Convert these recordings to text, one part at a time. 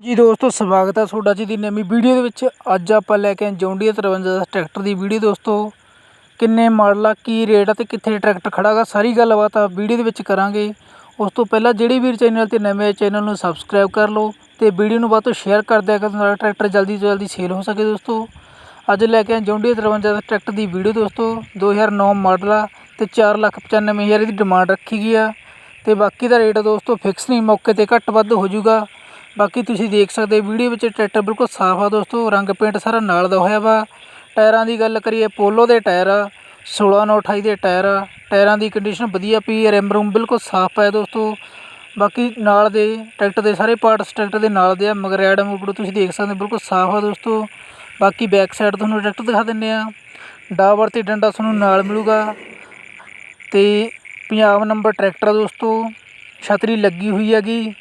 ਜੀ ਦੋਸਤੋ, ਸਵਾਗਤ ਹੈ ਤੁਹਾਡਾ ਜੀ ਦੀ ਨਵੀਂ ਵੀਡੀਓ ਦੇ ਵਿੱਚ। ਅੱਜ ਆਪਾਂ ਲੈ ਕੇ ਆਏ ਜੌਂਡੀਆ 53 ਦਾ ਟਰੈਕਟਰ ਦੀ ਵੀਡੀਓ। ਦੋਸਤੋ, ਕਿੰਨੇ ਮਾਡਲ ਆ, ਕੀ ਰੇਟ ਆ ਤੇ ਕਿੱਥੇ ਟਰੈਕਟਰ ਖੜਾਗਾ ਸਾਰੀ ਗੱਲਬਾਤ ਆ ਵੀਡੀਓ ਦੇ ਵਿੱਚ ਕਰਾਂਗੇ। ਉਸ ਤੋਂ ਪਹਿਲਾਂ ਜਿਹੜੇ ਵੀਰ ਚੈਨਲ ਤੇ ਨਵੇਂ ਚੈਨਲ ਨੂੰ ਸਬਸਕ੍ਰਾਈਬ ਕਰ ਲਓ ਤੇ ਵੀਡੀਓ ਨੂੰ ਵੱਧ ਤੋਂ ਸ਼ੇਅਰ ਕਰ ਦਿਆ ਕਰੋ, ਨਾਲ ਟਰੈਕਟਰ ਜਲਦੀ ਤੋਂ ਜਲਦੀ ਸੇਲ ਹੋ ਸਕੇ ਦੋਸਤੋ। ਅੱਜ ਲੈ ਕੇ ਆਏ ਜੌਂਡੀਆ 53 ਦਾ ਟਰੈਕਟਰ ਦੀ ਵੀਡੀਓ ਦੋਸਤੋ। 2009 ਮਾਡਲ ਆ ਤੇ 495000 ਦੀ ਡਿਮਾਂਡ ਰੱਖੀ ਗਈ ਆ। ਤੇ ਬਾਕੀ ਦਾ ਰੇਟ ਦੋਸਤੋ, ਫਿਕਸ ਨਹੀਂ, ਮੌਕੇ ਤੇ ਘੱਟ ਵੱਧ ਹੋ ਜਾਊਗਾ। ਬਾਕੀ ਤੁਸੀਂ ਦੇਖ ਸਕਦੇ ਵੀਡੀਓ ਵਿੱਚ ਟਰੈਕਟਰ ਬਿਲਕੁਲ ਸਾਫ਼ ਆ ਦੋਸਤੋ, ਰੰਗ ਪੇਂਟ ਸਾਰਾ ਨਾਲ ਦਾ ਹੋਇਆ ਵਾ। ਟਾਇਰਾਂ ਦੀ ਗੱਲ ਕਰੀਏ, ਪੋਲੋ ਦੇ ਟਾਇਰ ਆ 16 ਨੌ 28 ਦੇ ਟਾਇਰ ਆ। ਟਾਇਰਾਂ ਦੀ ਕੰਡੀਸ਼ਨ ਵਧੀਆ ਪਈ ਹੈ ਰਿਮ ਰੂਮ ਬਿਲਕੁਲ ਸਾਫ਼ ਹੈ ਦੋਸਤੋ। ਬਾਕੀ ਨਾਲ ਦੇ ਟਰੈਕਟਰ ਦੇ ਸਾਰੇ ਪਾਰਟਸ ਟਰੈਕਟਰ ਦੇ ਨਾਲ ਦੇ ਆ, ਮਗਰ ਐਡਮ ਮੂਡ ਤੁਸੀਂ ਦੇਖ ਸਕਦੇ ਬਿਲਕੁਲ ਸਾਫ਼ ਆ ਦੋਸਤੋ। ਬਾਕੀ ਬੈਕ ਸਾਈਡ ਤੁਹਾਨੂੰ ਟਰੈਕਟਰ ਦਿਖਾ ਦਿੰਨੇ ਆ। ਡਾਵਰ ਤੇ ਡੰਡਾ ਤੁਹਾਨੂੰ ਨਾਲ ਮਿਲੂਗਾ। ਤੇ ਪੰਜਾਬ ਨੰਬਰ ਟਰੈਕਟਰ ਆ ਦੋਸਤੋ, ਛਤਰੀ ਲੱਗੀ ਹੋਈ ਹੈਗੀ।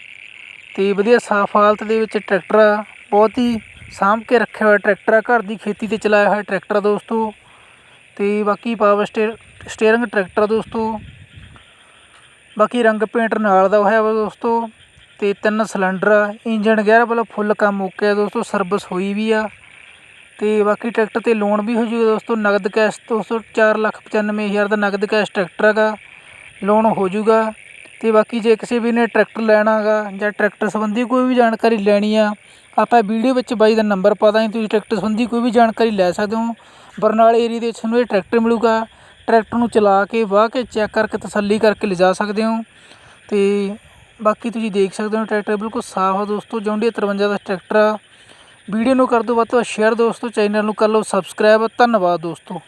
ਅਤੇ ਵਧੀਆ ਸਾਫ਼ ਹਾਲਤ ਦੇ ਵਿੱਚ ਟਰੈਕਟਰ ਆ। ਬਹੁਤ ਹੀ ਸਾਂਭ ਕੇ ਰੱਖਿਆ ਹੋਇਆ ਟਰੈਕਟਰ ਆ। ਘਰ ਦੀ ਖੇਤੀ ਤੇ ਚਲਾਇਆ ਹੋਇਆ ਟਰੈਕਟਰ ਆ ਦੋਸਤੋ। ਅਤੇ ਬਾਕੀ ਪਾਵਰ ਸਟੇ ਸਟੇਅਰਿੰਗ ਟਰੈਕਟਰ ਦੋਸਤੋ। ਬਾਕੀ ਰੰਗ ਪੇਂਟ ਨਾਲ ਦਾ ਹੋਇਆ ਵਾ ਦੋਸਤੋ। ਅਤੇ ਤਿੰਨ ਸਿਲੰਡਰ ਆ। ਇੰਜਨ ਗੇਅਰ ਵੱਲੋਂ ਫੁੱਲ ਕੰਮ ਓਕੇ ਆ ਦੋਸਤੋ। ਸਰਵਿਸ ਹੋਈ ਵੀ ਆ। ਅਤੇ ਬਾਕੀ ਟਰੈਕਟਰ ਤੇ ਲੋਨ ਵੀ ਹੋ ਜੂਗਾ ਦੋਸਤੋ। ਨਗਦ ਕੈਸ਼ ਦੋਸਤੋ, ਚਾਰ ਲੱਖ ਪਚਾਨਵੇਂ ਹਜ਼ਾਰ ਦਾ ਨਗਦ ਕੈਸ਼ ਟਰੈਕਟਰ ਹੈਗਾ। ਲੋਨ ਹੋ ਜੂਗਾ। ਅਤੇ ਬਾਕੀ ਜੇ ਕਿਸੇ ਵੀ ਨੇ ਟਰੈਕਟਰ ਲੈਣਾ ਗਾ ਜਾਂ ਟਰੈਕਟਰ ਸੰਬੰਧੀ ਕੋਈ ਵੀ ਜਾਣਕਾਰੀ ਲੈਣੀ ਆ, ਆਪਾਂ ਵੀਡੀਓ ਵਿੱਚ ਬਾਈ ਦਾ ਨੰਬਰ ਪਾ ਦਾਂਗੇ, ਤੁਸੀਂ ਟਰੈਕਟਰ ਸੰਬੰਧੀ ਕੋਈ ਵੀ ਜਾਣਕਾਰੀ ਲੈ ਸਕਦੇ ਹੋ। ਬਰਨਾਲੇ ਏਰੀਏ ਦੇ ਵਿੱਚ ਤੁਹਾਨੂੰ ਇਹ ਟਰੈਕਟਰ ਮਿਲੂਗਾ। ਟਰੈਕਟਰ ਨੂੰ ਚਲਾ ਕੇ, ਵਾਹ ਕੇ ਚੈੱਕ ਕਰਕੇ, ਤਸੱਲੀ ਕਰਕੇ ਲਿਜਾ ਸਕਦੇ ਹੋ। ਅਤੇ ਬਾਕੀ ਤੁਸੀਂ ਦੇਖ ਸਕਦੇ ਹੋ ਟਰੈਕਟਰ ਬਿਲਕੁਲ ਸਾਫ਼ ਆ ਦੋਸਤੋ ਜੌਂਡੀਆ 53 ਦਾ ਟਰੈਕਟਰ ਆ। ਵੀਡੀਓ ਨੂੰ ਕਰ ਦਿਓ ਵੱਧ ਤੋਂ ਵੱਧ ਸ਼ੇਅਰ ਦੋਸਤੋ ਚੈਨਲ ਨੂੰ ਕਰ ਲਓ ਸਬਸਕ੍ਰਾਈਬ ਧੰਨਵਾਦ ਦੋਸਤੋ।